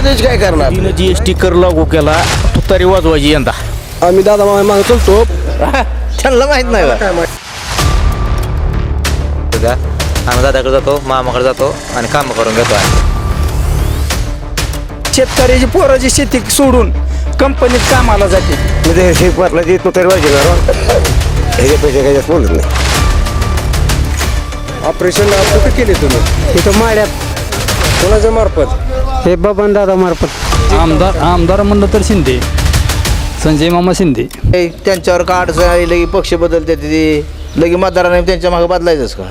शेतीच काय करणार? तिनं जी एस टी कर लागू केला तुतारी वाजवायची यंदा. आम्ही दादा मामा मागे चलतो. त्यांना माहीत नाही का आम्ही दादाकडे जातो मामाकडे जातो आणि कामं करून घेतो आम्ही. शेतकऱ्याची पोराची शेती सोडून कंपनीत कामाला जाते. म्हणजे हे पाटला जी तू तरी वाजणार ह्याच्या पैसे काही जास्त बोलत नाही. ऑपरेशन कुठे केले तुम्ही? इथं माड्यात. कोणाच्या मार्फत? हे बबन दादा मार्फत. आमदार आमदार म्हणलं तर शिंदे. संजय मामा शिंदे. त्यांच्यावर का अडचण आली? लगी पक्ष बदलते ते. लगी मतदाराने त्यांच्या मागे बदलायचंच का?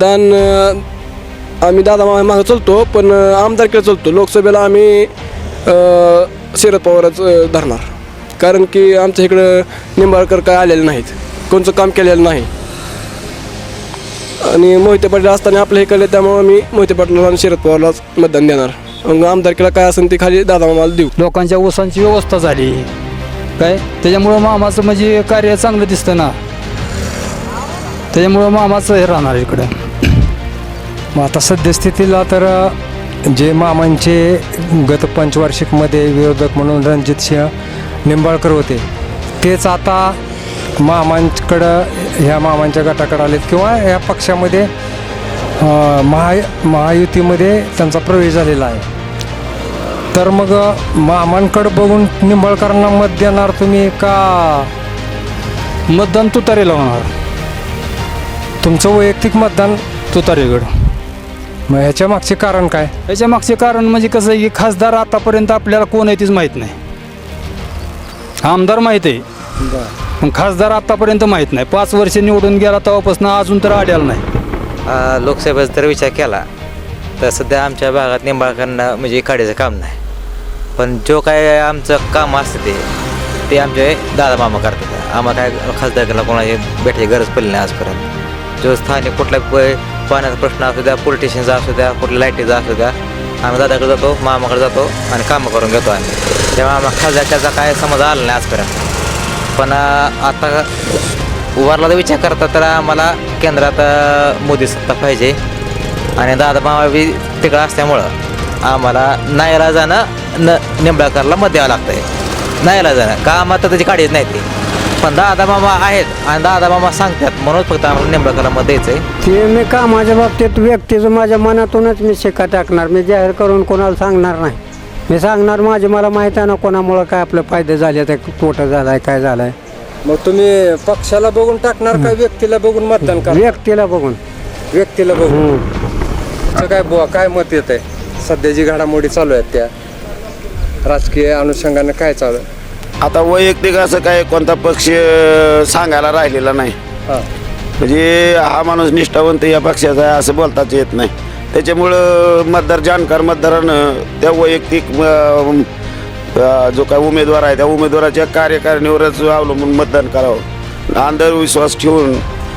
दान आम्ही दादा मामा मागे चलतो पण आमदारकडे चलतो. लोकसभेला आम्ही शरद पवारच धरणार. कारण की आमच्या इकडं निंबाळकर काय आलेले नाहीत. कोणचं काम केलेलं नाही. आणि मोहिते पाटील असताना आपल्या इकडे त्यामुळे मी मोहिते पाटील आणि शरद पवारलाच मतदान देणार. मग आमदारकीला काय असेल ते खाली दादा मामाला देऊ. लोकांच्या ओसांची व्यवस्था झाली. काय? त्याच्यामुळं मामाचं म्हणजे कार्य चांगलं दिसतं ना. त्याच्यामुळं मामाचं हे राहणार इकडं. मग आता सद्यस्थितीला तर जे मामांचे गत पंचवार्षिकमध्ये विरोधक म्हणून रणजित सिंह निंबाळकर होते. तेच आता मामांकडं ह्या मामांच्या गटाकडे आलेत किंवा या पक्षामध्ये महा महायुतीमध्ये त्यांचा प्रवेश झालेला आहे. तर मग मामांकडं बघून निंबाळकरांना मत देणार तुम्ही का? मतदान तुतारीला होणार तुमचं वैयक्तिक मतदान तुतारीगड. मग ह्याच्या मागचे कारण काय? याच्या मागचे कारण म्हणजे कसं आहे की खासदार आतापर्यंत आपल्याला कोण आहे तीच माहीत नाही. आमदार माहीत आहे. पण खासदार आतापर्यंत माहीत नाही. पाच वर्ष निवडून गेला तेव्हापासून अजून तर आढळला नाही. आ, लोकसभेचा जर विचार केला. तर सध्या आमच्या भागात निंबाळकरांना म्हणजे काढायचं काम नाही. पण जो काय आमचं काम असतं ते ते आमचे दादा मामा करतात. आम्हाला काय खासदारला कोणाची भेटायची गरज पडली नाही आजपर्यंत. जो स्थानिक कुठला प- पाण्याचा प्रश्न असू द्या पोलिटिशियनचा असू द्या कुठल्या लाईटीचा असू द्या आम्ही दादाकडे जातो मामाकडे जातो आणि कामं करून घेतो आम्ही. तेव्हा आम्हाला खासदारच्याचा काय समज आला नाही आजपर्यंत. पण आता उभारला तर विचार करता तर आम्हाला केंद्रात मोदी सत्ता पाहिजे. आणि दादा बी तिकडं असल्यामुळं आम्हाला नायला जाणं न निंबळकरला मत द्यावं लागतंय. नायला जाणं. का आम्हाला तर त्याची काढीच नाही ती. पण दादा मामा आहेत आणि दादा मामा सांगतात म्हणून फक्त आम्हाला निंबळकरला मत द्यायचं आहे ते मी कामाच्या बाबतीत व्यक्तीचं माझ्या मनातूनच मी शिक्का टाकणार? मी जाहीर करून कोणाला सांगणार नाही? मी सांगणार माझे मला माहीत आहे ना कोणामुळं काय आपलं फायदे झाले ते तोटं झालाय काय झालाय. मग तुम्ही पक्षाला बघून टाकणार का व्यक्तीला बघून मतदान करणार? व्यक्तीला बघून. व्यक्तीला बघून? तुमचं काय बुवा काय मत येत आहे सध्या जी घडामोडी चालू आहेत त्या राजकीय अनुषंगानं काय चालू आहे? आता वैयक्तिक असं काय कोणता पक्ष सांगायला राहिलेला नाही. हां. म्हणजे हा माणूस निष्ठावंत या पक्षाचा आहे असं बोलताच येत नाही. त्याच्यामुळं मतदार जाणकार मतदारानं त्या वैयक्तिक जो काय उमेदवार आहे त्या उमेदवाराच्या कार्यकारिणीवरच अवलंबून मतदान करावं. अंधविश्वास ठेवून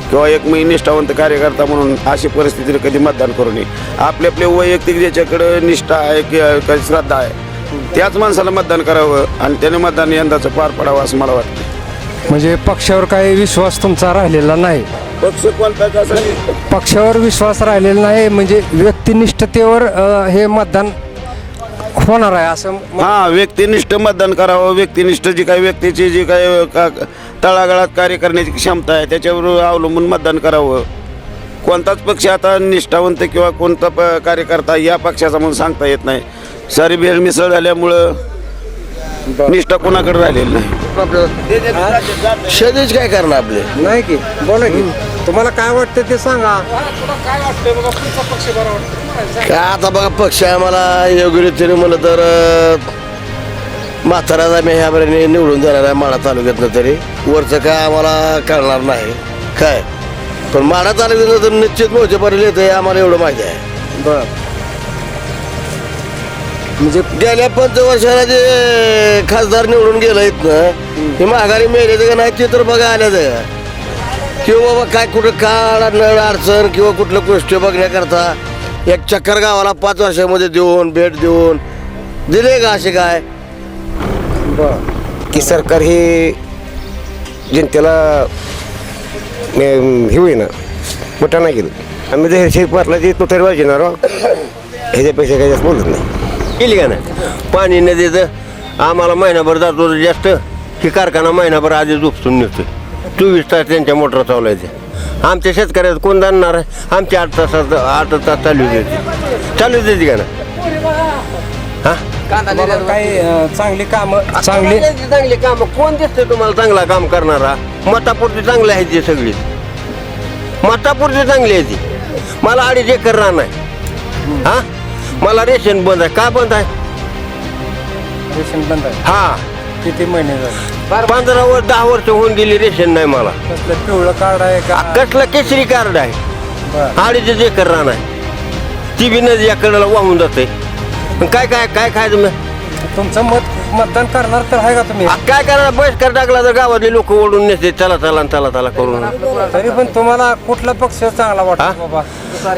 किंवा एक मी निष्ठावंत कार्यकर्ता म्हणून अशी परिस्थितीने कधी मतदान करू नये. आपले आपले वैयक्तिक ज्याच्याकडं निष्ठा आहे किंवा श्रद्धा आहे त्याच माणसाला मतदान करावं आणि त्याने मतदान यंदाचं पार पडावं असं मला वाटतं. म्हणजे पक्षावर काही विश्वास तुमचा राहिलेला नाही. पक्ष कोणता पक्षावर विश्वास राहिलेला नाही म्हणजे व्यक्तिनिष्ठतेवर अं, हे मतदान होणार आहे असं हा व्यक्तिनिष्ठ मतदान करावं. व्यक्तिनिष्ठ जी काही व्यक्तीची जी काही का- तळागाळात कार्य करण्याची क्षमता आहे त्याच्यावर अवलंबून मतदान करावं. कोणताच पक्ष आता निष्ठावंत किंवा कोणता प कार्यकर्ता या पक्षाचा म्हणून सांगता येत नाही. सारी भेळ मिसळ झाल्यामुळं निष्ठा कोणाकडे राहिलेली नाही. शेतीच काय करणार आपले? नाही की बोला की. तुम्हाला काय वाटतं ते सांगा. काय आता बघा पक्ष आम्हाला योग्य रीतीने म्हणलं तर अं, म्हाताऱ्याचा मी ह्या बऱ्याने निवडून देणार आहे माडा तालुक्यातनं तरी. वरचं काय आम्हाला कळणार नाही. काय? पण माडा तालुक्यातनं तर निश्चित मोठे पाटील येतं आम्हाला एवढं माहिती आहे. बर. म्हणजे गेल्या पंचवर्षाला जे खासदार निवडून गेलं इथनं हे माघारी मेले का नाही ते तर बघा आल्याचं किंवा बाबा काय कुठं काळ नळ अडचण किंवा कुठलं गोष्टी बघण्याकरता एक चक्कर गावाला पाच वर्षामध्ये देऊन भेट देऊन दिले का असे काय? की सरकार हे जनतेला हे होईना मोठा नाही गेलं आम्ही जर शेत पाटलाची तो तरी वाजणार ह्याच्या पैसे काही जास्त बोलत नाही. केली का नाही? पाणी न देतं आम्हाला महिनाभर जातो जास्त की कारखाना महिनाभर आधी उपसून निघतो चोवीस तास त्यांच्या मोटर चालवायचे. आमच्या शेतकऱ्यात कोण जाणणार? आहे आमच्या आठ तासात आठ तास चालू देते. चालू देते का ना? हा? काही चांगली कामं चांगली चांगली काम कोण दिसतंय तुम्हाला चांगला काम करणारा? मतापुरती चांगली आहे ती सगळी. मतापुरती चांगली आहे ती. मला अडीच एकर रान आहे. हा? मला रेशन बंद आहे. का बंद आहे? रेशन बंद आहे. हा. किती महिने झाले? पंधरा वर्ष दहा वर्ष होऊन गेली रेशन नाही मला. कसलं पिवळं कार्ड आहे का? कसलं केसरी कार्ड आहे. बरं. अडीच एकर रान आहे ती बी नदी या कडेला वाहून जाते. काय काय काय खायचं मग? तुमचं मत मतदान करणार तर आहे का तुम्ही? आ, काय करणार? बहिष्कार टाकला तर गावातले लोक ओढून नेते चला चला चला चला करून. तरी पण तुम्हाला कुठला पक्ष चांगला हा? वाटतो बाबा?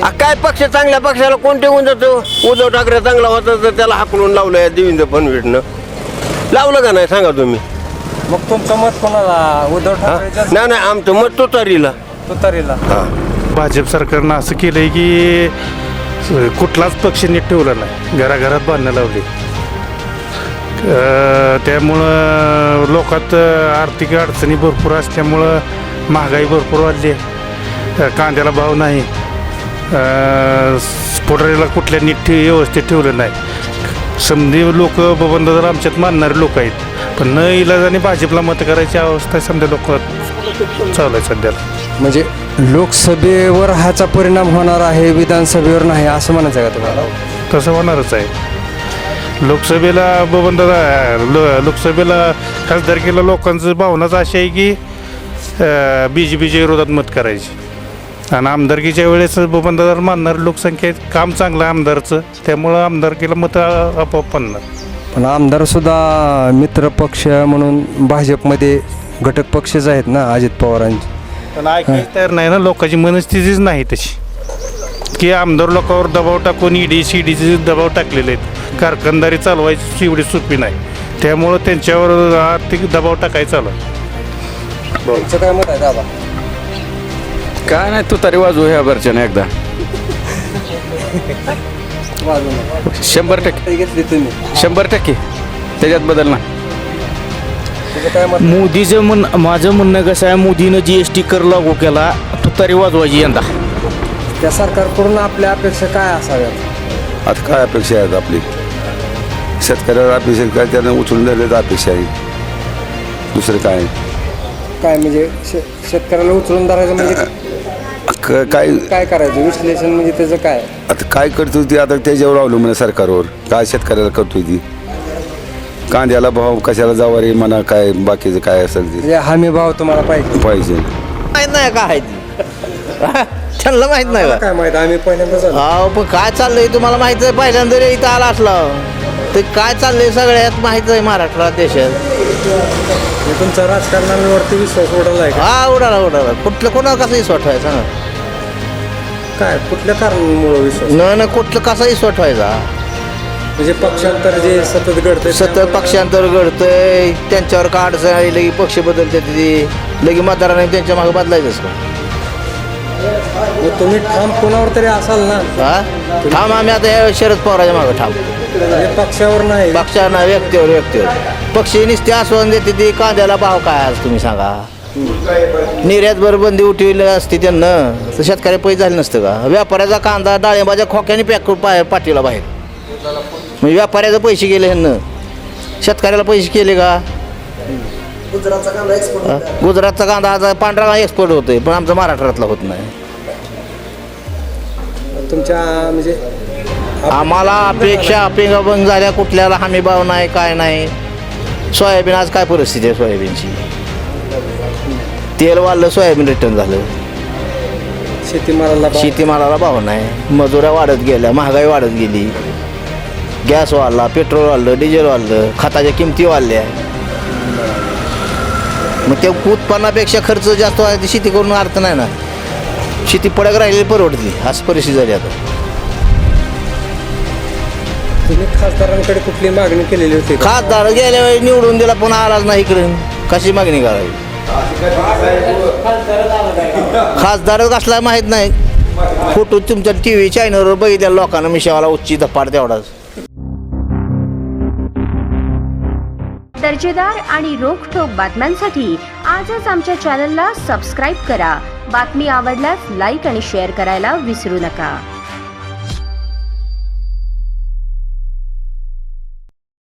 आ, काय पक्ष चांगल्या पक्षाला कोणते होऊन जातो? उद्धव ठाकरे चांगला होता तर त्याला हाकलून लावलं या देवेंद्र फडणवीसनं. लावलं का नाही? सांगा तुम्ही. मग तुमचं मत कोणाला? उद्धव हा? ठाकरे नाही नाही आमचं मत तुतारीला. तुतारीला. भाजप सरकारनं असं केलं आहे की कुठलाच पक्ष नीट ठेवला नाही. घराघरात बांधणं लावली. अं, त्यामुळं लोकात अं, आर्थिक अडचणी भरपूर असल्यामुळं महागाई भरपूर वाढली आहे. अं, कांद्याला भाव नाही. अं, स्फोटरीला कुठल्या नीट ठे- व्यवस्थित ठेवलं नाही. समधी लोक बबनदादाला आमच्यात मानणारे लोक आहेत. पण न इलाजाने भाजपला मत करायची अवस्था समजा लोक चालू आहे सध्याला. म्हणजे लोकसभेवर ह्याचा परिणाम होणार आहे विधानसभेवर नाही असं म्हणायचं आहे का तुम्हाला? तसं होणारच आहे. लोकसभेला बबनदादा लो लोकसभेला खासदारकीला लोकांचं भावनाच अशी आहे की बी जे पीच्या विरोधात मत करायची. आणि आमदारकीच्या वेळेस बबनदादा मानणारी लोकसंख्या आहे. काम चांगलं आमदारचं. त्यामुळं आमदारकीला मतं आपोआप पडणार. पण आमदार सुद्धा मित्र पक्ष म्हणून भाजपमध्ये घटक पक्षच आहेत ना अजित पवारांचे. पण ऐकायला तयार नाही ना लोकांची मनस्थितीच नाही तशी. की आमदार लोकांवर दबाव टाकून ईडी सी डीचे दबाव टाकलेले आहेत. कारखानदारी चालवायची एवढी सोपी नाही. त्यामुळं त्यांच्यावर आर्थिक दबाव टाकायचा. तुमचं काय मत आहे दादा? काय नाही तू तरी वाजवू ह्या वरच्यानं एकदा. शंभर टक्के. घेतली तुम्ही. शंभर टक्के. त्याच्यात बदल नाही. तुझं काय मत? मोदीचं म्हण माझं म्हणणं कसं आहे मोदीनं जी एस टी कर लागू केला तुतारी वाजवायची यंदा. त्या सरकारकडून आपल्या अपेक्षा काय असाव्यात? आता काय अपेक्षा आहेत आपली? शेतकऱ्याला अपेक्षा काय त्यांना उचलून दिले अपेक्षा आहे. दुसरं काय? काय म्हणजे शे- शेतकऱ्याला उचलून धरायचं म्हणजे क- काय काय करायचं? विश्लेषण म्हणजे त्याचं काय? आता काय करतो ती? आता त्याच्यावर अवलंबून आहे सरकारवर. काय शेतकऱ्याला करतोय ती? कांद्याला भाव कशाला जावारी म्हणा काय बाकीचं काय असेल ते. म्हणजे हमी भाव तुम्हाला पाहिजे. पाहिजे. माहीत नाही का आहे ती? त्यांना माहीत नाही का? काय माहिती? आम्ही पहिल्यांदाच आलो. अहो पण काय चाललंय तुम्हाला माहीत आहे? पहिल्यांदा रे इथं आला असला. ते काय चाललंय सगळ्यात माहीत आहे महाराष्ट्रात देशात. तुमचा राजकारणावरती विश्वास उडाला आहे का? हा उडाला उडाला. कुठलं कोणाला कसं इसवट व्हायचा ना काय कुठल्या कारणामुळे विश्वास? न न कुठलं कसा इसवट व्हायचा म्हणजे पक्षांतर जे सतत घडतंय सतत पक्षांतर घडतंय त्यांच्यावर का अडचण आली लगी पक्ष बदलते ते. लगी मतदाराने त्यांच्या मागे बदलायचंच का? मग तुम्ही ठाम कोणावर तरी असाल ना. हा? ठाम आम्ही आता या शरद पवाराच्या मागे ठाम. म्हणजे पक्षावर नाही. पक्षांना व्यक्तीवर व्यक्तीवर. पक्षी नुसते आसवण देते ते कांद्याला भाव काय आज तुम्ही सांगा? निर्यात बंदी उठवली असती त्यांना. तर शेतकरी पैसे झाले नसतं का? व्यापाऱ्याचा कांदा डाळिंबाच्या खोक्याने पॅक पाय पाठीला बाहेर. म्हणजे व्यापाऱ्याचे पैसे गेले ह्यांना. शेतकऱ्याला पैसे केले का? गुजरातचा कांदा आज पांढरा एक्सपोर्ट होतोय पण आमचा महाराष्ट्रातला होत नाही. तुमच्या म्हणजे आम्हाला अपेक्षा अपेक्षा झाल्या कुठल्याला हमी भाव नाही काय नाही. सोयाबीन आज काय परिस्थिती आहे सोयाबीनची? तेल वाढलं सोयाबीन रिटर्न झालं. शेतीमालाला भाव- शेतीमालाला भाव नाही. मजुऱ्या वाढत गेल्या महागाई वाढत गेली. गॅस वाढला पेट्रोल वाढलं डिझेल वाढलं खताच्या किमती वाढल्या. मग त्या उत्पन्नापेक्षा खर्च जास्त व्हायचा शेती करून अर्थ नाही ना. शेती पडक राहिलेली परवडते अशी परिस्थिती झाली आता. तुम्ही खासदारांकडे कुठली मागणी केलेली होती? का? खासदार गेल्या वेळी निवडून दिला पुन्हा आलाच नाही इकडे. कशी मागणी करावी? खासदार कसला माहीत नाही. फोटो तुमच्या टी व्ही चॅनलवर बघितल्या लोकांना मिशावाला उच्ची धपाड तेवढाच दर्जेदार आणि रोखठोक बातम्यांसाठी आजच आमच्या चॅनलला सबस्क्राईब करा. बातमी आवडल्यास लाईक आणि शेअर करायला विसरू नका.